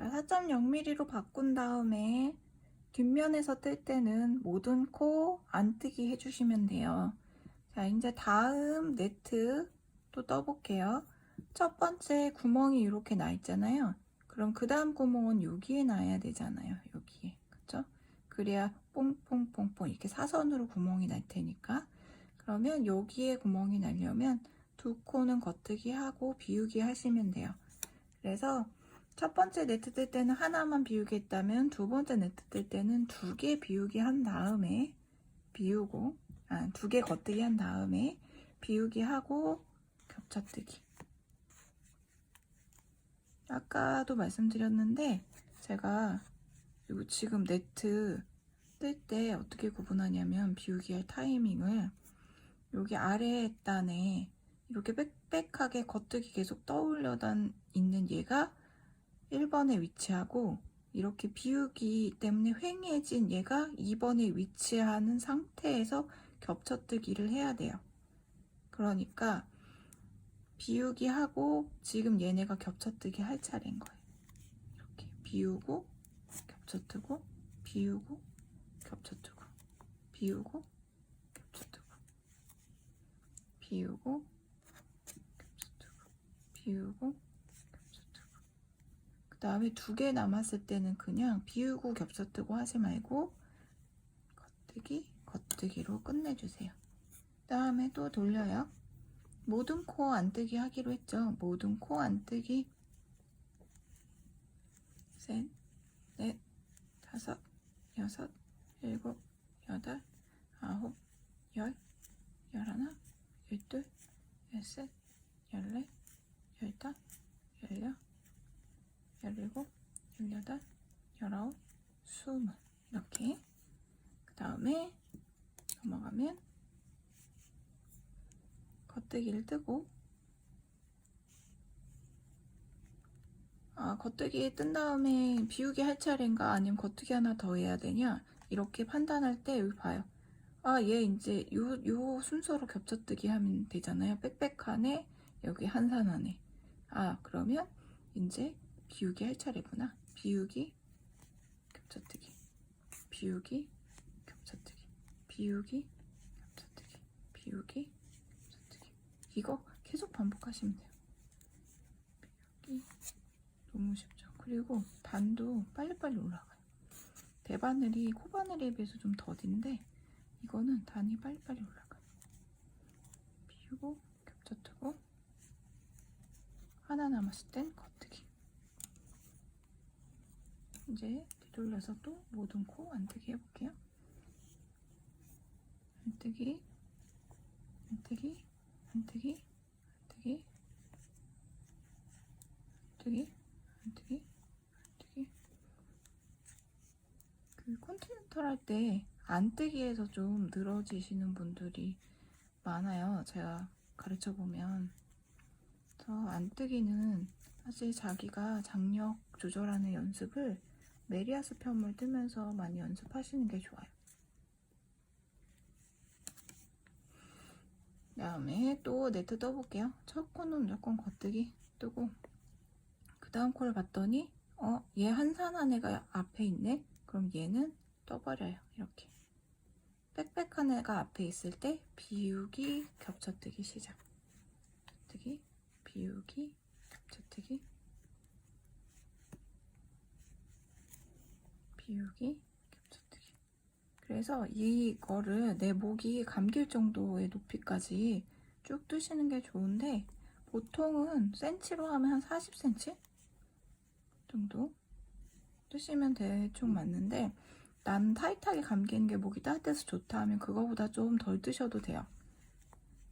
자, 4.0mm로 바꾼 다음에 뒷면에서 뜰 때는 모든 코 안 뜨기 해주시면 돼요. 자, 이제 다음 네트 또 떠볼게요. 첫 번째 구멍이 이렇게 나 있잖아요. 그럼 그 다음 구멍은 여기에 나야 되잖아요. 여기에. 그쵸? 그래야 뽕뽕뽕뽕 이렇게 사선으로 구멍이 날 테니까. 그러면 여기에 구멍이 나려면 두 코는 겉뜨기 하고 비우기 하시면 돼요. 그래서 첫 번째 네트 뜰 때는 하나만 비우기 했다면 두 번째 네트 뜰 때는 두 개 비우기 한 다음에 비우고 아, 두 개 겉뜨기 한 다음에 비우기 하고 겹쳐뜨기. 아까도 말씀드렸는데 제가 이거 지금 네트 뜰 때 어떻게 구분하냐면 비우기 할 타이밍을 여기 아래 단에 이렇게 빽빽하게 겉뜨기 계속 떠올려다 있는 얘가 1번에 위치하고 이렇게 비우기 때문에 휑해진 얘가 2번에 위치하는 상태에서 겹쳐뜨기를 해야 돼요. 그러니까 비우기 하고 지금 얘네가 겹쳐뜨기 할 차례인 거예요. 이렇게 비우고 겹쳐뜨고 비우고 겹쳐뜨고 비우고 겹쳐뜨고 비우고 겹쳐뜨고 비우고 겹쳐뜨고 그 다음에 두 개 남았을 때는 그냥 비우고 겹쳐뜨고 하지 말고 겉뜨기 겉뜨기로 끝내주세요. 그 다음에 또 돌려요. 모든 코 안뜨기 하기로 했죠. 모든 코 안뜨기 셋, 넷, 다섯, 여섯, 일곱, 여덟, 아홉, 열, 열하나, 열둘, 열셋, 열넷, 열다, 열여, 열일곱, 열여덟, 열아홉, 스물 이렇게. 그 다음에 넘어가면 겉뜨기를 뜨고. 아 겉뜨기 뜬 다음에 비우기 할 차례인가 아니면 겉뜨기 하나 더 해야 되냐? 이렇게 판단할 때 여기 봐요. 아 얘 이제 요, 요 순서로 겹쳐뜨기 하면 되잖아요. 빽빽하네. 여기 한산하네. 아 그러면 이제 비우기 할 차례구나. 비우기 겹쳐뜨기. 비우기 겹쳐뜨기. 비우기 겹쳐뜨기. 비우기 겹쳐뜨기. 이거 계속 반복하시면 돼요. 비우기. 너무 쉽죠? 그리고 단도 빨리빨리 올라가요. 대바늘이 코바늘에 비해서 좀 더딘데 이거는 단이 빨리빨리 올라가요. 비우고 겹쳐뜨고 하나 남았을 땐 겉뜨기 이제 뒤돌려서 또 모든 코 안뜨기 해볼게요. 안뜨기 안뜨기 안뜨기 안뜨기 안뜨기 안뜨기 안뜨기. 그 컨티넨탈 할때 안뜨기에서 좀 늘어지시는 분들이 많아요. 제가 가르쳐 보면. 저 안뜨기는 사실 자기가 장력 조절하는 연습을 메리아스 편물 뜨면서 많이 연습하시는 게 좋아요. 다음에 또 네트 떠볼게요. 첫 코는 무조건 겉뜨기 뜨고 그 다음 코를 봤더니 어, 얘 한산한 애가 앞에 있네? 그럼 얘는 떠버려요. 이렇게. 빽빽한 애가 앞에 있을 때 비우기, 겹쳐뜨기 시작. 겹뜨기, 비우기, 겹쳐뜨기 비우기, 겹쳐뜨기. 그래서 이거를 내 목이 감길 정도의 높이까지 쭉 뜨시는 게 좋은데 보통은 센치로 하면 한 40cm 정도 뜨시면 대충 맞는데 난 타이트하게 감기는 게 목이 따뜻해서 좋다 하면 그거보다 좀 덜 뜨셔도 돼요.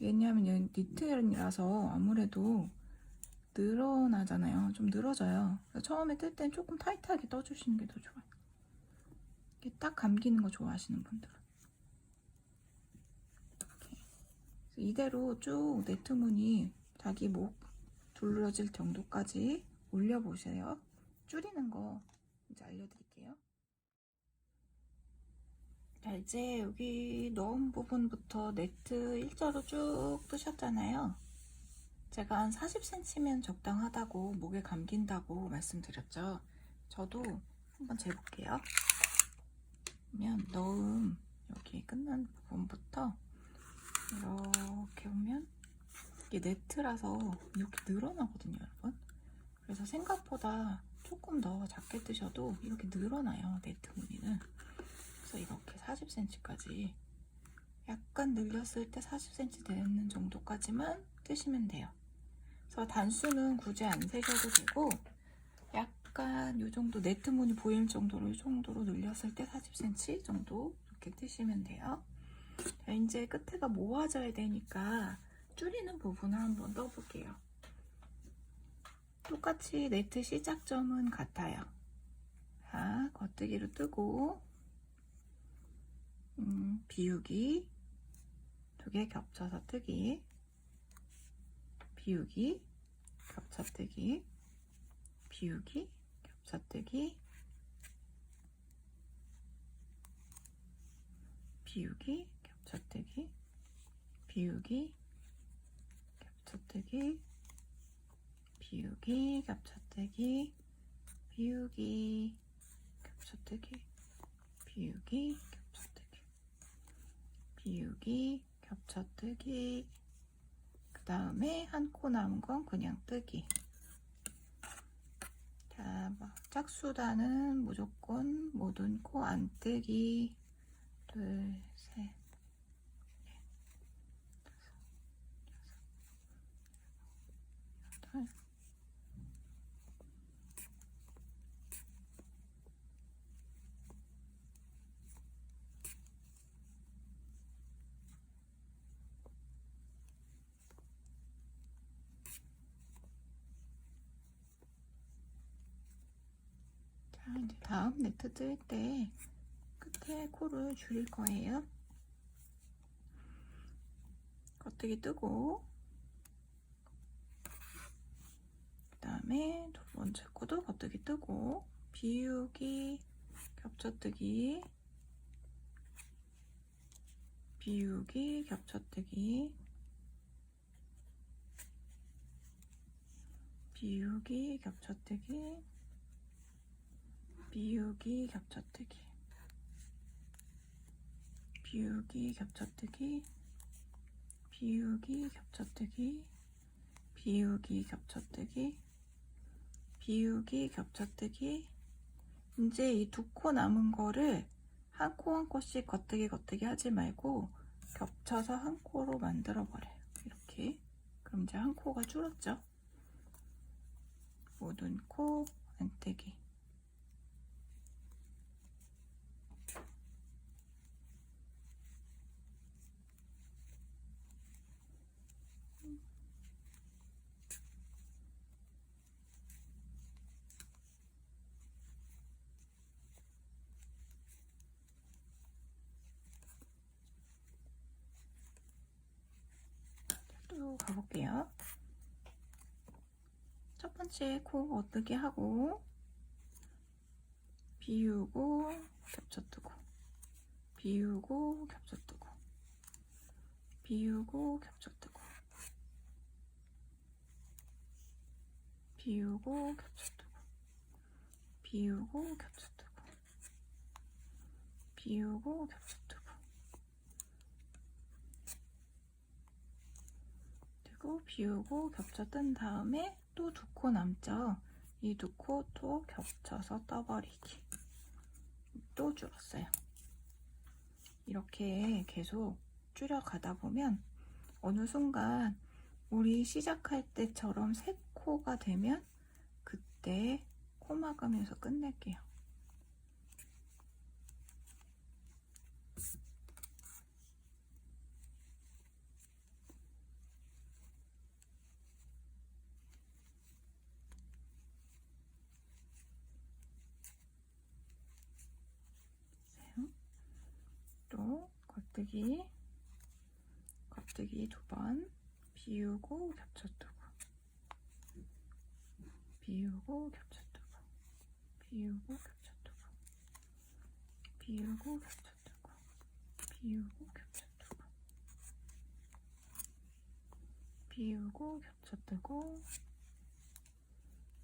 왜냐하면 얘는 니트이라서 아무래도 늘어나잖아요. 좀 늘어져요. 처음에 뜰 땐 조금 타이트하게 떠주시는 게 더 좋아요. 이렇게 딱 감기는 거 좋아하시는 분들은. 이렇게. 이대로 쭉 네트무늬 자기 목 둘러질 정도까지 올려보세요. 줄이는 거 이제 알려드릴게요. 자, 이제 여기 넣은 부분부터 네트 일자로 쭉 뜨셨잖아요. 제가 한 40cm면 적당하다고 목에 감긴다고 말씀드렸죠. 저도 한번 재볼게요. 그러면 넣음 여기 끝난 부분부터 이렇게 보면 이게 네트라서 이렇게 늘어나거든요, 여러분. 그래서 생각보다 조금 더 작게 뜨셔도 이렇게 늘어나요, 네트 무늬는. 그래서 이렇게 40cm까지 약간 늘렸을 때 40cm 되는 정도까지만 뜨시면 돼요. 그래서 단수는 굳이 안 세셔도 되고 약간 이 정도 네트 무늬 보일 정도로 이 정도로 늘렸을 때 40cm 정도 이렇게 뜨시면 돼요. 자, 이제 끝에가 모아져야 되니까 줄이는 부분을 한번 떠볼게요. 똑같이 네트 시작점은 같아요. 자, 겉뜨기로 뜨고 음, 비우기 두 개 겹쳐서 뜨기 비우기 겹쳐뜨기 비우기 겹쳐뜨기 비우기 겹쳐뜨기 비우기 겹쳐뜨기 비우기 겹쳐뜨기 비우기 겹쳐뜨기 비우기 겹쳐뜨기 비우기 겹쳐뜨기. 그 다음에 한 코 남은 건 그냥 뜨기 자, 뭐 짝수단은 무조건 모든 코 안 뜨기. 둘, 셋, 넷, 다섯, 여섯, 이제 다음 네트 뜰 때 끝에 코를 줄일 거예요. 겉뜨기 뜨고 그 다음에 두 번째 코도 겉뜨기 뜨고 비우기 겹쳐뜨기 비우기 겹쳐뜨기 비우기 겹쳐뜨기 비우기 겹쳐뜨기. 비우기 겹쳐뜨기. 비우기 겹쳐뜨기. 비우기 겹쳐뜨기. 비우기 겹쳐뜨기. 이제 이 두 코 남은 거를 한 코 한 코씩 겉뜨기 겉뜨기 하지 말고 겹쳐서 한 코로 만들어 버려요 이렇게. 그럼 이제 한 코가 줄었죠? 모든 코 안뜨기 또 가볼게요. 첫 번째 코 어떻게 하고 비우고 겹쳐뜨고 비우고 겹쳐뜨고 비우고 겹쳐뜨고 비우고 겹쳐뜨고 비우고 겹쳐뜨고 비우고 겹쳐뜨고 뜨고 비우고 겹쳐 뜬 다음에 또 두 코 남죠. 이 두 코 또 겹쳐서 떠버리기. 또 줄었어요. 이렇게 계속 줄여가다 보면 어느 순간 우리 시작할 때처럼 세 코가 되면 그때 코 막으면서 끝낼게요. 또 겉뜨기. 겉뜨기 두 번. 비우고 겹쳐뜨고. 비우고 겹쳐뜨고. 비우고 겹쳐뜨고. 비우고 겹쳐뜨고. 비우고 겹쳐뜨고. 비우고 겹쳐뜨고.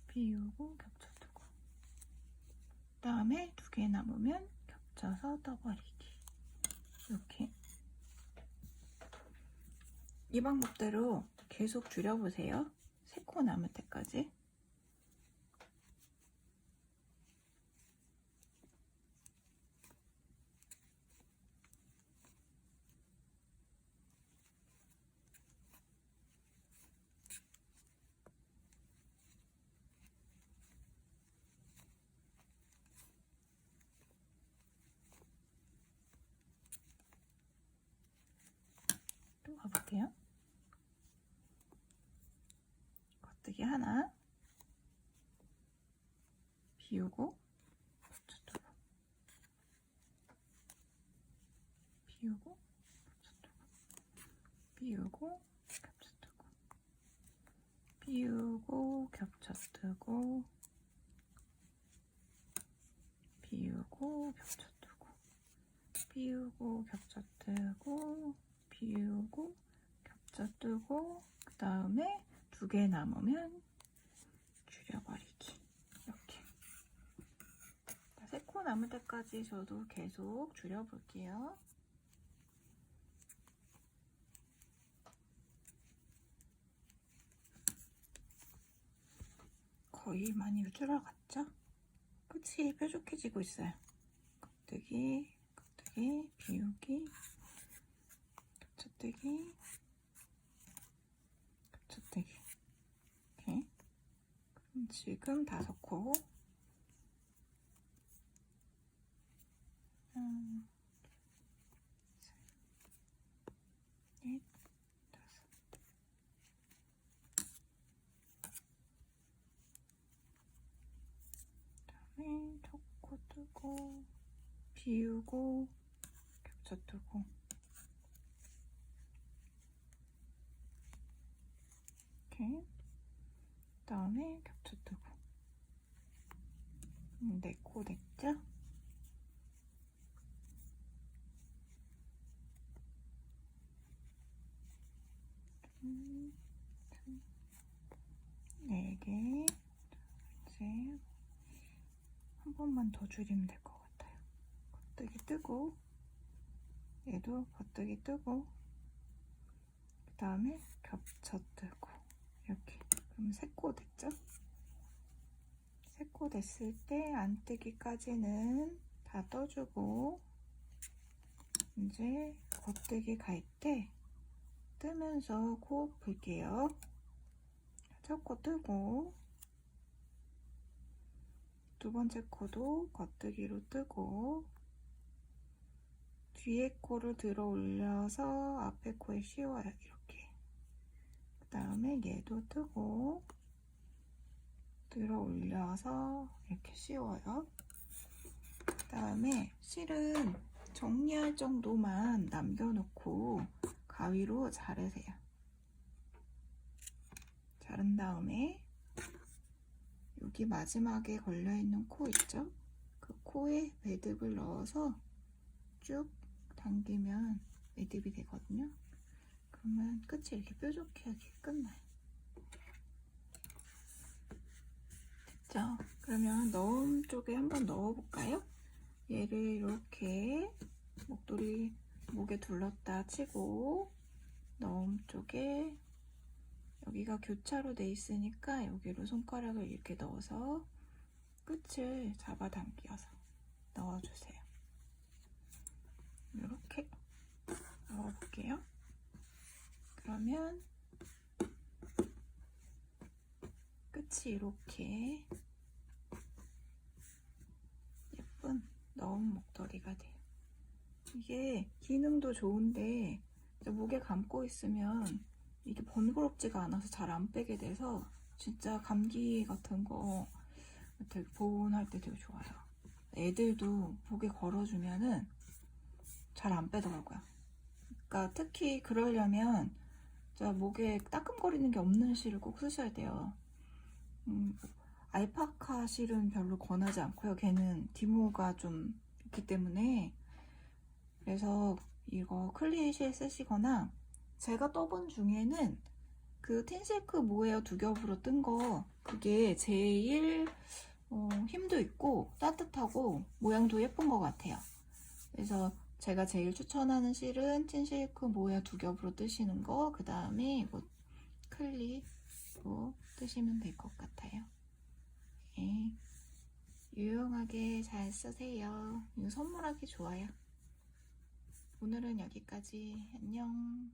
비우고 겹쳐뜨고. 다음에 두 개 남으면 겹쳐서 떠버리기. 이렇게. 이 방법대로 계속 줄여보세요. 세코 남을 때까지. 볼게요. 겉뜨기 하나. 비우고 붙여두고. 비우고 붙여두고. 비우고 겹쳐두고. 비우고 겹쳐두고. 비우고 겹쳐두고. 비우고 겹쳐두고. 비우고 겹쳐두고 그 다음에 두 개 남으면 줄여버리기. 이렇게. 세 코 남을 때까지 저도 계속 줄여볼게요. 거의 많이 줄어갔죠? 끝이 뾰족해지고 있어요. 겉뜨기 겉뜨기 비우기 겉뜨기 이렇게 그럼 지금 다섯 코. 첫코 뜨고 비우고 겹쳐 뜨고. 이렇게. 그 다음에 겹쳐 뜨고 음, 네코 됐죠? 음, 둘, 네 개, 이제 한 번만 더 줄이면 될 것 같아요. 겉뜨기 뜨고, 얘도 겉뜨기 뜨고, 그 다음에 겹쳐 뜨고, 이렇게. 그럼 세코 됐죠? 세코 됐을 때 안 뜨기까지는 다 떠주고, 이제 겉뜨기 갈 때 뜨면서 코 풀게요. 첫 코 뜨고, 두 번째 코도 겉뜨기로 뜨고 뒤에 코를 들어 올려서 앞에 코에 씌워요 이렇게 그 다음에 얘도 뜨고 들어 올려서 이렇게 씌워요 그 다음에 실은 정리할 정도만 남겨놓고 가위로 자르세요 자른 다음에 여기 마지막에 걸려있는 코 있죠? 그 코에 매듭을 넣어서 쭉 당기면 매듭이 되거든요. 그러면 끝이 이렇게 뾰족하게 끝나요. 됐죠? 그러면 넣음 쪽에 한번 넣어볼까요? 얘를 이렇게 목도리 목에 둘렀다 치고 넣음 쪽에 여기가 교차로 돼 있으니까 여기로 손가락을 이렇게 넣어서 끝을 잡아당겨서 넣어주세요. 이렇게 넣어볼게요. 그러면 끝이 이렇게 예쁜 넣은 목도리가 돼요. 이게 기능도 좋은데 목에 감고 있으면 이게 번거롭지가 않아서 잘 안 빼게 돼서 진짜 감기 같은 거 되게 보온할 때 되게 좋아요. 애들도 목에 걸어주면은 잘 안 빼더라고요. 그러니까 특히 그러려면 자 목에 따끔거리는 게 없는 실을 꼭 쓰셔야 돼요. 음, 알파카 실은 별로 권하지 않고요. 걔는 디모가 좀 있기 때문에 그래서 이거 클리 실 쓰시거나 제가 떠본 중에는 그 틴실크 모헤어 두 겹으로 뜬 거 그게 제일 어, 힘도 있고 따뜻하고 모양도 예쁜 것 같아요. 그래서 제가 제일 추천하는 실은 찐 실크 모야 두 겹으로 뜨시는 거, 그 다음에 이거 클립으로 뜨시면 될 것 같아요. 예. 유용하게 잘 쓰세요. 이거 선물하기 좋아요. 오늘은 여기까지. 안녕.